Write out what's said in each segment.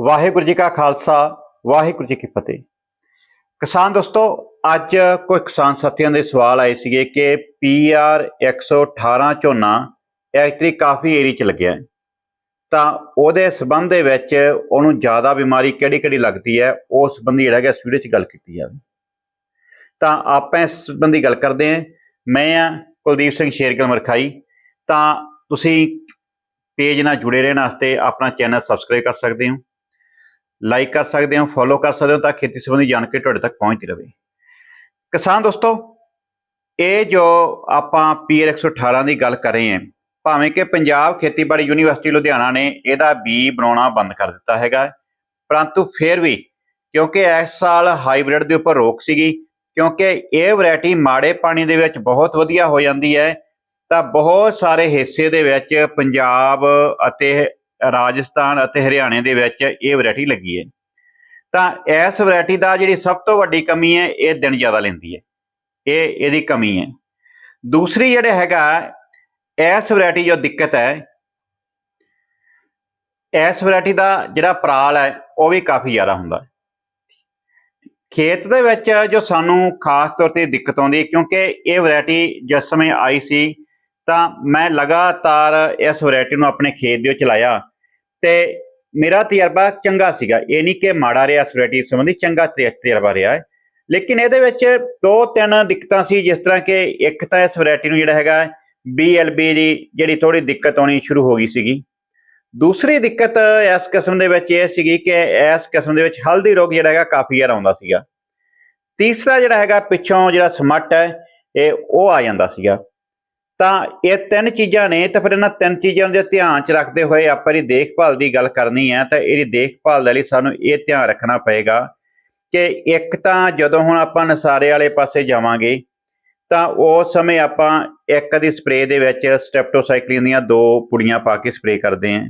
ਵਾਹਿਗੁਰੂ ਜੀ ਕਾ ਖਾਲਸਾ, ਵਾਹਿਗੁਰੂ ਜੀ ਕੀ ਫਤਿਹ। ਕਿਸਾਨ ਦੋਸਤੋ, ਅੱਜ ਕੋਈ ਕਿਸਾਨ ਸਾਥੀਆਂ ਦੇ ਸਵਾਲ ਆਏ ਸੀਗੇ ਕਿ ਪੀਆਰ 118 ਝੋਨਾ ਐਕਚੁਅਲੀ ਕਾਫੀ ਏਰੀ ਚ ਲੱਗਿਆ ਤਾਂ ਉਹਦੇ ਸਬੰਧ ਦੇ ਵਿੱਚ ਉਹਨੂੰ ਜ਼ਿਆਦਾ ਬਿਮਾਰੀ ਕਿਹੜੀ ਕਿਹੜੀ ਲੱਗਦੀ ਹੈ, ਉਸ ਸੰਬੰਧੀ ਜਿਹੜਾ ਹੈਗਾ ਇਸ ਵੀਡੀਓ 'ਚ ਗੱਲ ਕੀਤੀ ਜਾਵੇ। ਤਾਂ ਆਪਾਂ ਇਸ ਸੰਬੰਧੀ ਗੱਲ ਕਰਦੇ ਹਾਂ। ਮੈਂ ਆ ਕੁਲਦੀਪ ਸਿੰਘ ਸ਼ੇਰਗਲ ਮਰਖਾਈ। ਤਾਂ ਤੁਸੀਂ ਪੇਜ ਨਾਲ ਜੁੜੇ ਰਹਿਣ ਵਾਸਤੇ ਆਪਣਾ ਚੈਨਲ ਸਬਸਕ੍ਰਾਈਬ ਕਰ ਸਕਦੇ ਹੋ। ਲਾਈਕ ਕਰ ਸਕਦੇ ਹੋ ਫੋਲੋ ਕਰ ਸਕਦੇ ਹੋ ਤਾਂ ਖੇਤੀ ਸੰਬੰਧੀ ਜਾਣਕਾਰੀ ਤੁਹਾਡੇ ਤੱਕ ਪਹੁੰਚਦੀ ਰਹੇ। ਕਿਸਾਨ ਦੋਸਤੋ, ਇਹ ਜੋ ਆਪਾਂ ਪੀਆਰ 118 ਦੀ ਗੱਲ ਕਰ ਰਹੇ ਹਾਂ, ਭਾਵੇਂ ਕਿ ਪੰਜਾਬ ਖੇਤੀਬਾੜੀ ਯੂਨੀਵਰਸਿਟੀ ਲੁਧਿਆਣਾ ਨੇ ਇਹਦਾ ਬੀ ਬਣਾਉਣਾ ਬੰਦ ਕਰ ਦਿੱਤਾ ਹੈਗਾ ਪਰੰਤੂ ਫਿਰ ਵੀ ਕਿਉਂਕਿ ਇਸ ਸਾਲ ਹਾਈਬ੍ਰਿਡ ਦੇ ਉੱਪਰ ਰੋਕ ਸੀਗੀ, ਕਿਉਂਕਿ ਇਹ ਵੈਰਾਈਟੀ ਮਾੜੇ ਪਾਣੀ ਦੇ ਵਿੱਚ ਬਹੁਤ ਵਧੀਆ ਹੋ ਜਾਂਦੀ ਹੈ, ਤਾਂ ਬਹੁਤ ਸਾਰੇ ਹਿੱਸੇ ਦੇ ਵਿੱਚ ਪੰਜਾਬ ਅਤੇ ਰਾਜਸਥਾਨ ਅਤੇ ਹਰਿਆਣੇ ਦੇ ਵਿੱਚ ਇਹ ਵੈਰਾਈਟੀ ਲੱਗੀ ਹੈ। ਤਾਂ ਇਸ ਵੈਰਾਈਟੀ ਦਾ ਜਿਹੜੀ ਸਭ ਤੋਂ ਵੱਡੀ ਕਮੀ ਹੈ, ਇਹ ਦਿਨ ਜ਼ਿਆਦਾ ਲੈਂਦੀ ਹੈ। ਇਹ ਇਹਦੀ ਕਮੀ ਹੈ। ਦੂਸਰੀ ਜਿਹੜਾ ਹੈਗਾ, ਇਸ ਵੈਰਾਈਟੀ ਜੋ ਦਿੱਕਤ ਹੈ, ਇਸ ਵੈਰਾਈਟੀ ਦਾ ਜਿਹੜਾ ਪਰਾਲ ਹੈ, ਉਹ ਵੀ ਕਾਫੀ ਜ਼ਿਆਦਾ ਹੁੰਦਾ ਹੈ। ਖੇਤ ਦੇ ਵਿੱਚ ਜੋ ਸਾਨੂੰ ਖਾਸ ਤੌਰ ਤੇ ਦਿੱਕਤ ਆਉਂਦੀ ਹੈ, ਕਿਉਂਕਿ ਇਹ ਵੈਰਾਈਟੀ ਜਿਸ ਸਮੇਂ ਆਈ ਸੀ ਤਾਂ ਮੈਂ ਲਗਾਤਾਰ ਇਸ ਵੈਰਾਈਟੀ ਨੂੰ ਆਪਣੇ ਖੇਤ ਦੇ ਵਿੱਚ ਲਾਇਆ ਤੇ ਮੇਰਾ ਤਜਰਬਾ ਚੰਗਾ ਸੀਗਾ। ਇਹ ਨਹੀਂ ਕਿ ਮਾੜਾ ਰਿਹਾ ਇਸ ਵੈਰਾਈਟੀ ਸੰਬੰਧੀ, ਚੰਗਾ ਤਜ- ਤਜਰਬਾ ਰਿਹਾ ਹੈ। ਲੇਕਿਨ ਇਹਦੇ ਵਿੱਚ ਦੋ ਤਿੰਨ ਦਿੱਕਤਾਂ ਸੀ, ਜਿਸ ਤਰ੍ਹਾਂ ਕਿ ਇੱਕ ਤਾਂ ਇਸ ਵੈਰਾਈਟੀ ਨੂੰ ਜਿਹੜਾ ਹੈਗਾ BLB ਦੀ ਜਿਹੜੀ ਥੋੜੀ ਦਿੱਕਤ ਆਉਣੀ ਸ਼ੁਰੂ ਹੋ ਗਈ ਸੀਗੀ। ਦੂਸਰੀ ਦਿੱਕਤ ਇਸ ਕਿਸਮ ਦੇ ਵਿੱਚ ਇਹ ਸੀਗੀ ਕਿ ਇਸ ਕਿਸਮ ਦੇ ਵਿੱਚ ਹਲਦੀ ਰੋਗ ਜਿਹੜਾ ਹੈਗਾ ਕਾਫੀ ਜ਼ਿਆਦਾ ਆਉਂਦਾ ਸੀਗਾ। ਤੀਸਰਾ ਜਿਹੜਾ ਹੈਗਾ ਪਿੱਛੋਂ ਜਿਹੜਾ ਸਮੱਟ ਹੈ, ਇਹ ਉਹ ਆ ਜਾਂਦਾ ਸੀਗਾ। ਤਾਂ ਇਹ ਤਿੰਨ ਚੀਜ਼ਾਂ ਨੇ, ਤਾਂ ਫਿਰ ਇਹਨਾਂ ਤਿੰਨ ਚੀਜ਼ਾਂ ਦੇ ਧਿਆਨ ਚ ਰੱਖਦੇ ਹੋਏ ਆਪਾਂ ਇਹਦੀ ਦੇਖਭਾਲ ਦੀ ਗੱਲ ਕਰਨੀ ਹੈ, ਤਾਂ ਇਹਦੀ ਦੇਖਭਾਲ ਦੇ ਲਈ ਸਾਨੂੰ ਇਹ ਧਿਆਨ ਰੱਖਣਾ ਪਏਗਾ ਕਿ ਇੱਕ ਤਾਂ ਜਦੋਂ ਹੁਣ ਆਪਾਂ ਨਸਾਰੇ ਵਾਲੇ ਪਾਸੇ ਜਾਵਾਂਗੇ, ਤਾਂ ਉਸ ਸਮੇਂ ਆਪਾਂ ਇੱਕ ਦੀ ਸਪਰੇਅ ਦੇ ਵਿੱਚ ਸਟ੍ਰੈਪਟੋਸਾਈਕਲਿਨ ਦੀਆਂ ਦੋ ਪੁੜੀਆਂ ਪਾ ਕੇ ਸਪਰੇਅ ਕਰਦੇ ਹਾਂ।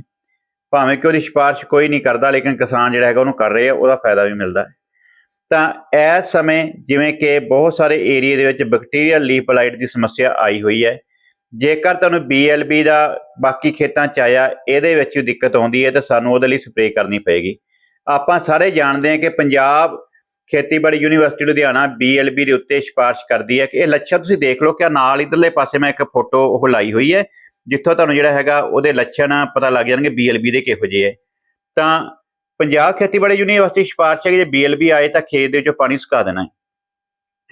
ਭਾਵੇਂ ਕਿ ਉਹਦੀ ਸਿਫਾਰਿਸ਼ ਕੋਈ ਨਹੀਂ ਕਰਦਾ, ਲੇਕਿਨ ਕਿਸਾਨ ਜਿਹੜਾ ਹੈਗਾ ਉਹਨੂੰ ਕਰ ਰਹੇ ਆ ਉਹਦਾ ਫਾਇਦਾ ਵੀ ਮਿਲਦਾ ਹੈ। ਤਾਂ ਇਸ ਸਮੇਂ ਜਿਵੇਂ ਕਿ ਬਹੁਤ ਸਾਰੇ ਏਰੀਆ ਦੇ ਵਿੱਚ ਬੈਕਟੀਰੀਅਲ ਲੀਫ ਬਲਾਈਟ ਦੀ ਸਮੱਸਿਆ ਆਈ ਹੋਈ ਹੈ ਜੇਕਰ ਤੁਹਾਨੂੰ BLB ਦਾ ਬਾਕੀ ਖੇਤਾਂ ਚ ਆਇਆ, ਇਹਦੇ ਵਿੱਚ ਵੀ ਦਿੱਕਤ ਆਉਂਦੀ ਹੈ, ਤਾਂ ਸਾਨੂੰ ਉਹਦੇ ਲਈ ਸਪਰੇਅ ਕਰਨੀ ਪਏਗੀ। ਆਪਾਂ ਸਾਰੇ ਜਾਣਦੇ ਹਾਂ ਕਿ ਪੰਜਾਬ ਖੇਤੀਬਾੜੀ ਯੂਨੀਵਰਸਿਟੀ ਲੁਧਿਆਣਾ BLB ਦੇ ਉੱਤੇ ਸਿਫਾਰਿਸ਼ ਕਰਦੀ ਹੈ ਕਿ ਇਹ ਲੱਛਣ ਤੁਸੀਂ ਦੇਖ ਲਓ ਕਿ ਨਾਲ ਇਧਰਲੇ ਪਾਸੇ ਮੈਂ ਇੱਕ ਫੋਟੋ ਉਹ ਲਾਈ ਹੋਈ ਹੈ, ਜਿੱਥੋਂ ਤੁਹਾਨੂੰ ਜਿਹੜਾ ਹੈਗਾ ਉਹਦੇ ਲੱਛਣ ਪਤਾ ਲੱਗ ਜਾਣਗੇ BLB ਦੇ ਕਿਹੋ ਜਿਹੇ ਹੈ। ਤਾਂ ਪੰਜਾਬ ਖੇਤੀਬਾੜੀ ਯੂਨੀਵਰਸਿਟੀ ਸਿਫਾਰਿਸ਼ ਹੈ ਕਿ ਜੇ BLB ਆਏ ਤਾਂ ਖੇਤ ਦੇ ਵਿੱਚੋਂ ਪਾਣੀ ਸੁਕਾ ਦੇਣਾ ਹੈ।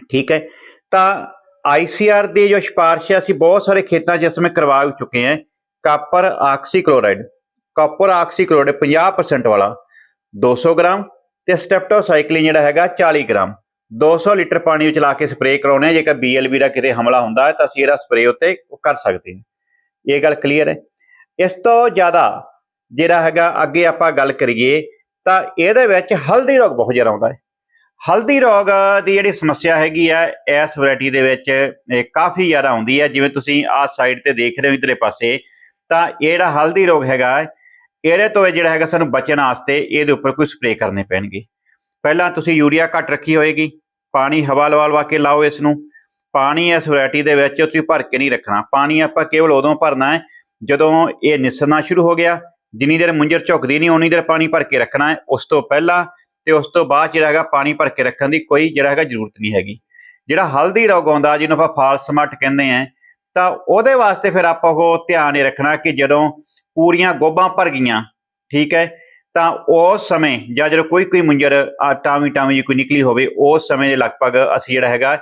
ਠੀਕ ਹੈ। ਤਾਂ ਆਈਸੀਆਰ ਦੀ ਜੋ ਸਿਫਾਰਿਸ਼ ਹੈ, ਅਸੀਂ ਬਹੁਤ ਸਾਰੇ ਖੇਤਾਂ 'ਚ ਇਸ ਸਮੇਂ ਕਰਵਾ ਚੁੱਕੇ ਹਾਂ, ਕਾਪਰ ਆਕਸੀਕਲੋਰਾਈਡ। ਕਾਪਰ ਆਕਸੀਕਲੋਰਾਈਡ 50% ਵਾਲਾ 200 ਗ੍ਰਾਮ ਤੇ ਸਟ੍ਰੈਪਟੋਸਾਈਕਲਿਨ ਜਿਹੜਾ ਹੈਗਾ 40 ਗ੍ਰਾਮ। 200 ਲੀਟਰ ਪਾਣੀ ਵਿੱਚ ਲਾ ਕੇ ਸਪਰੇਅ ਕਰਾਉਣੇ ਆ ਜੇਕਰ BLB ਦਾ ਕਿਤੇ ਹਮਲਾ ਹੁੰਦਾ ਹੈ, ਤਾਂ ਅਸੀਂ ਇਹਦਾ ਸਪਰੇਅ ਉੱਤੇ ਉਹ ਕਰ ਸਕਦੇ ਹਾਂ। ਇਹ ਗੱਲ ਕਲੀਅਰ ਹੈ। ਇਸ ਤੋਂ ਜ਼ਿਆਦਾ ਜਿਹੜਾ ਹੈਗਾ, ਅੱਗੇ ਆਪਾਂ ਗੱਲ ਕਰੀਏ, ਤਾਂ ਇਹਦੇ ਵਿੱਚ ਹਲਦੀ ਰੋਗ ਬਹੁਤ ਜ਼ਿਆਦਾ ਆਉਂਦਾ ਹੈ। ਹਲਦੀ ਰੋਗ ਦੀ ਜਿਹੜੀ ਸਮੱਸਿਆ ਹੈਗੀ ਆ, ਇਸ ਵੈਰਾਈਟੀ ਦੇ ਵਿੱਚ, ਇਹ ਕਾਫੀ ਜ਼ਿਆਦਾ ਆਉਂਦੀ ਹੈ ਜਿਵੇਂ ਤੁਸੀਂ ਆਹ ਸਾਈਡ ਤੇ ਦੇਖ ਰਹੇ ਹੋ ਇਧਰਲੇ ਪਾਸੇ, ਤਾਂ ਇਹ ਜਿਹੜਾ ਹਲਦੀ ਰੋਗ ਹੈਗਾ, ਇਹਦੇ ਤੋਂ ਇਹ ਜਿਹੜਾ ਹੈਗਾ ਸਾਨੂੰ ਬਚਣ ਵਾਸਤੇ ਇਹਦੇ ਉੱਪਰ ਕੋਈ ਸਪਰੇਅ ਕਰਨੇ ਪੈਣਗੇ। ਪਹਿਲਾਂ ਤੁਸੀਂ ਯੂਰੀਆ ਘੱਟ ਰੱਖੀ ਹੋਏਗੀ, ਪਾਣੀ ਹਵਾ ਲਵਾ ਲਵਾ ਕੇ ਲਾਓ ਇਸ ਨੂੰ ਪਾਣੀ ਇਸ ਵੈਰਾਈਟੀ ਦੇ ਵਿੱਚ ਤੁਸੀਂ ਭਰ ਕੇ ਨਹੀਂ ਰੱਖਣਾ। ਪਾਣੀ ਆਪਾਂ ਕੇਵਲ ਉਦੋਂ ਭਰਨਾ ਹੈ, ਜਦੋਂ ਇਹ ਨਿਸਰਨਾ ਸ਼ੁਰੂ ਹੋ ਗਿਆ। ਜਿੰਨੀ ਦੇਰ ਮੁੰਜਰ ਝੁਕਦੀ ਨਹੀਂ ਉਨੀ ਦੇਰ ਪਾਣੀ ਭਰ ਕੇ ਰੱਖਣਾ ਹੈ। ਉਸ ਤੋਂ ਪਹਿਲਾਂ ਤੇ ਉਸ ਤੋਂ ਬਾਅਦ ਜਿਹੜਾ ਹੈਗਾ ਪਾਣੀ ਭਰ ਕੇ ਰੱਖਣ ਦੀ ਕੋਈ ਜਿਹੜਾ ਹੈਗਾ ਜ਼ਰੂਰਤ ਨਹੀਂ ਹੈਗੀ ਜਿਹੜਾ ਹਲਦੀ ਰੋਗ ਆਉਂਦਾ, ਜਿਹਨੂੰ ਆਪਾਂ ਫਾਲਸ ਸਮੱਟ ਕਹਿੰਦੇ ਆ, ਤਾਂ ਉਹਦੇ ਵਾਸਤੇ ਫਿਰ ਆਪਾਂ ਉਹ ਧਿਆਨ ਇਹ ਰੱਖਣਾ ਕਿ ਜਦੋਂ ਪੂਰੀਆਂ ਗੋਬਾਂ ਭਰ ਗਈਆਂ, ਠੀਕ ਹੈ, ਤਾਂ ਉਸ ਸਮੇਂ ਜਾਂ ਜਦੋਂ ਕੋਈ ਕੋਈ ਮੁੰਜਰ ਟਾਵੀ ਟਾਵੀ ਜੀ ਕੋਈ ਨਿਕਲੀ ਹੋਵੇ, ਉਸ ਸਮੇਂ ਦੇ ਲਗਭਗ ਅਸੀਂ ਜਿਹੜਾ ਹੈਗਾ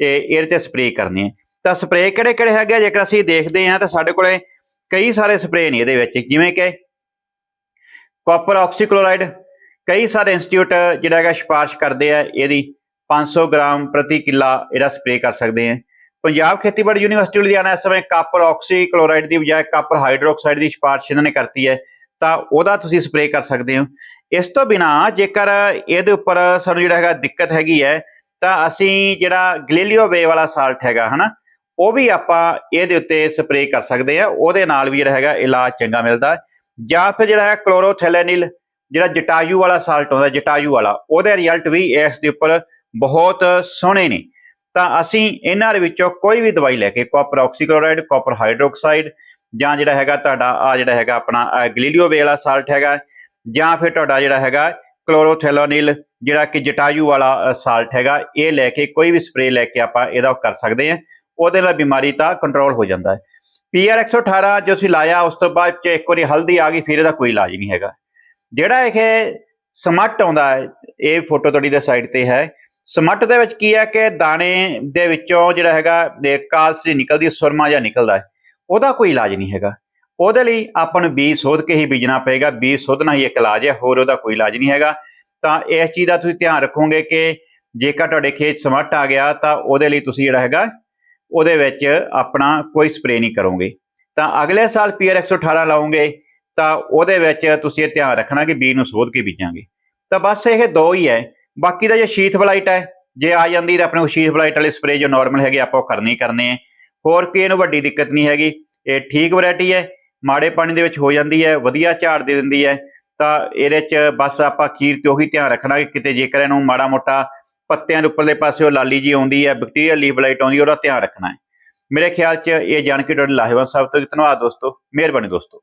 ਇਹ ਇਹਦੇ ਤੇ ਸਪਰੇਅ ਕਰਨੀ ਹੈ ਤਾਂ ਸਪਰੇਅ ਕਿਹੜੇ ਕਿਹੜੇ ਹੈਗੇ ਆ? ਜੇਕਰ ਅਸੀਂ ਦੇਖਦੇ ਹਾਂ ਤਾਂ ਸਾਡੇ ਕੋਲੇ ਕਈ ਸਾਰੇ ਸਪਰੇਅ ਨੇ ਇਹਦੇ ਵਿੱਚ, ਜਿਵੇਂ ਕਿ ਕਾਪਰ ਆਕਸੀਕਲੋਰਾਈਡ ਕਈ ਸਾਰੇ ਇੰਸਟੀਚਿਊਟ ਜਿਹੜਾ ਹੈਗਾ ਸਿਫਾਰਿਸ਼ ਕਰਦੇ ਆ ਇਹਦੀ 500 ਗ੍ਰਾਮ ਪ੍ਰਤੀ ਕਿੱਲਾ ਇਹਦਾ ਸਪਰੇਅ ਕਰ ਸਕਦੇ ਆ ਪੰਜਾਬ ਖੇਤੀਬਾੜੀ ਯੂਨੀਵਰਸਿਟੀ ਲੁਧਿਆਣਾ ਇਸ ਸਮੇਂ ਕਾਪਰ ਆਕਸੀਕਲੋਰਾਈਡ ਦੀ ਬਜਾਏ ਕਾਪਰ ਹਾਈਡਰੋਕਸਾਈਡ ਦੀ ਸਿਫਾਰਿਸ਼ ਇਹਨਾਂ ਨੇ ਕਰਤੀ ਹੈ ਤਾਂ ਉਹਦਾ ਤੁਸੀਂ ਸਪਰੇਅ ਕਰ ਸਕਦੇ ਹੋ ਇਸ ਤੋਂ ਬਿਨਾ ਜੇਕਰ ਇਹਦੇ ਉੱਪਰ ਸਾਨੂੰ ਜਿਹੜਾ ਹੈਗਾ ਦਿੱਕਤ ਹੈਗੀ ਹੈ ਤਾਂ ਅਸੀਂ ਜਿਹੜਾ ਗਲੇਲੀਓ ਵੇ ਵਾਲਾ ਸਾਲਟ ਹੈਗਾ ਹਨਾ ਉਹ ਵੀ ਆਪਾਂ ਇਹਦੇ ਉੱਤੇ ਸਪਰੇਅ ਕਰ ਸਕਦੇ ਆ ਉਹਦੇ ਨਾਲ ਵੀ ਜਿਹੜਾ ਹੈਗਾ ਇਲਾਜ ਚੰਗਾ ਮਿਲਦਾ ਹੈ। ਜਾਂ ਫਿਰ ਜਿਹੜਾ ਹੈ ਕਲੋਰੋਥੈਲੇਨਿਲ ਜਿਹੜਾ ਜਟਾਯੂ ਵਾਲਾ ਸਾਲਟ ਹੁੰਦਾ ਜਟਾਯੂ ਵਾਲਾ, ਉਹਦੇ ਰਿਜ਼ਲਟ ਵੀ ਇਸ ਦੇ ਉੱਪਰ ਬਹੁਤ ਸੋਹਣੇ ਨੇ। ਤਾਂ ਅਸੀਂ ਇਹਨਾਂ ਦੇ ਵਿੱਚੋਂ ਕੋਈ ਵੀ ਦਵਾਈ ਲੈ ਕੇ ਕਾਪਰ ਆਕਸੀਕਲੋਰਾਈਡ ਕਾਪਰ ਹਾਈਡਰੋਕਸਾਈਡ ਜਾਂ ਜਿਹੜਾ ਹੈਗਾ ਤੁਹਾਡਾ ਆ ਜਿਹੜਾ ਹੈਗਾ ਆਪਣਾ ਗਲੀਲੀਓਵੇ ਵਾਲਾ ਸਾਲਟ ਹੈਗਾ, ਜਾਂ ਫਿਰ ਤੁਹਾਡਾ ਜਿਹੜਾ ਹੈਗਾ ਕਲੋਰੋਥੈਲੋਨਿਲ ਜਿਹੜਾ ਕਿ ਜਟਾਯੂ ਵਾਲਾ ਸਾਲਟ ਹੈਗਾ, ਇਹ ਲੈ ਕੇ ਕੋਈ ਵੀ ਸਪਰੇਅ ਲੈ ਕੇ ਆਪਾਂ ਇਹਦਾ ਕਰ ਸਕਦੇ ਹਾਂ। ਉਹਦੇ ਨਾਲ ਬਿਮਾਰੀ ਤਾਂ ਕੰਟਰੋਲ ਹੋ ਜਾਂਦਾ ਹੈ। ਪੀਆਰ 118 ਜੋ ਅਸੀਂ ਲਾਇਆ, ਉਸ ਤੋਂ ਬਾਅਦ ਜੇ ਇੱਕ ਵਾਰੀ ਹਲਦੀ ਆ ਗਈ, ਫਿਰ ਇਹਦਾ ਕੋਈ ਇਲਾਜ ਨਹੀਂ ਹੈਗਾ। ਜਿਹੜਾ ਇਹ ਸਮੱਟ ਆਉਂਦਾ ਹੈ, ਇਹ ਫੋਟੋ ਤੁਹਾਡੀ ਦੇ ਸਾਈਡ ਤੇ ਹੈ। ਸਮੱਟ ਦੇ ਵਿੱਚ ਕੀ ਹੈ ਕਿ ਦਾਣੇ ਦੇ ਵਿੱਚੋਂ ਜਿਹੜਾ ਹੈਗਾ, ਇਹ ਕਾਲਸੀ ਨਿਕਲਦੀ, ਸੁਰਮਾ ਜਾਂ ਨਿਕਲਦਾ ਹੈ। ਉਹਦਾ ਕੋਈ ਇਲਾਜ ਨਹੀਂ ਹੈਗਾ। ਉਹਦੇ ਲਈ ਆਪਾਂ ਨੂੰ ਬੀਜ ਸੋਧ ਕੇ ਹੀ ਬੀਜਣਾ ਪਏਗਾ। ਬੀਜ ਸੋਧਣਾ ਹੀ ਇੱਕ ਇਲਾਜ ਹੈ, ਹੋਰ ਉਹਦਾ ਕੋਈ ਇਲਾਜ ਨਹੀਂ ਹੈਗਾ। ਤਾਂ ਇਸ ਚੀਜ਼ ਦਾ ਤੁਸੀਂ ਧਿਆਨ ਰੱਖੋਗੇ ਕਿ ਜੇਕਰ ਤੁਹਾਡੇ ਖੇਤ ਸਮੱਟ ਆ ਗਿਆ, ਤਾਂ ਉਹਦੇ ਲਈ ਤੁਸੀਂ ਜਿਹੜਾ ਹੈਗਾ, ਉਹਦੇ ਵਿੱਚ ਆਪਣਾ ਕੋਈ ਸਪਰੇਅ ਨਹੀਂ ਕਰੋਗੇ। ਤਾਂ ਅਗਲੇ ਸਾਲ ਪੀਆਰ 118 ਲਾਉਂਗੇ ਤਾਂ ਉਹਦੇ ਵਿੱਚ ਤੁਸੀਂ ਇਹ ਧਿਆਨ ਰੱਖਣਾ ਕਿ ਬੀਜ ਨੂੰ ਸੋਧ ਕੇ ਬੀਜਾਂਗੇ। ਤਾਂ ਬਸ ਇਹ ਦੋ ਹੀ ਹੈ। ਬਾਕੀ ਦਾ ਜੇ ਸ਼ੀਥ ਬਲਾਈਟ ਹੈ, ਜੇ ਆ ਜਾਂਦੀ ਤਾਂ ਆਪਣੇ ਕੋਲ ਸ਼ੀਥ ਬਲਾਈਟ ਵਾਲੇ ਸਪਰੇਅ ਜੋ ਨਾਰਮਲ ਹੈਗੇ ਆਪਾਂ ਉਹ ਕਰਨੇ ਹੀ ਕਰਨੇ ਆ ਹੋਰ ਕੋਈ ਇਹਨੂੰ ਵੱਡੀ ਦਿੱਕਤ ਨਹੀਂ ਹੈਗੀ। ਇਹ ਠੀਕ ਵੈਰਾਈਟੀ ਹੈ, ਮਾੜੇ ਪਾਣੀ ਦੇ ਵਿੱਚ ਹੋ ਜਾਂਦੀ ਹੈ, ਵਧੀਆ ਝਾੜ ਦੇ ਦਿੰਦੀ ਹੈ। ਤਾਂ ਇਹਦੇ ਚ ਬਸ ਆਪਾਂ ਖੀਰ ਤੇ ਉਹੀ ਧਿਆਨ ਰੱਖਣਾ ਕਿ ਕਿਤੇ ਜੇਕਰ ਇਹਨੂੰ ਮਾੜਾ ਮੋਟਾ ਪੱਤਿਆਂ ਦੇ ਉੱਪਰਲੇ ਪਾਸੇ ਉਹ ਲਾਲੀ ਜੀ ਆਉਂਦੀ ਹੈ ਬੈਕਟੀਰੀਆ ਲੀਵ ਬਲਾਈਟ ਆਉਂਦੀ ਹੈ, ਉਹਦਾ ਧਿਆਨ ਰੱਖਣਾ ਹੈ। ਮੇਰੇ ਖਿਆਲ ਚ ਇਹ ਜਾਣ ਕੇ ਤੁਹਾਡੇ ਲਾਹੇਵੰਦ ਸਾਬਤ ਤੋਂ ਧੰਨਵਾਦ ਦੋਸਤੋ, ਮਿਹਰਬਾਨੀ ਦੋਸਤੋ।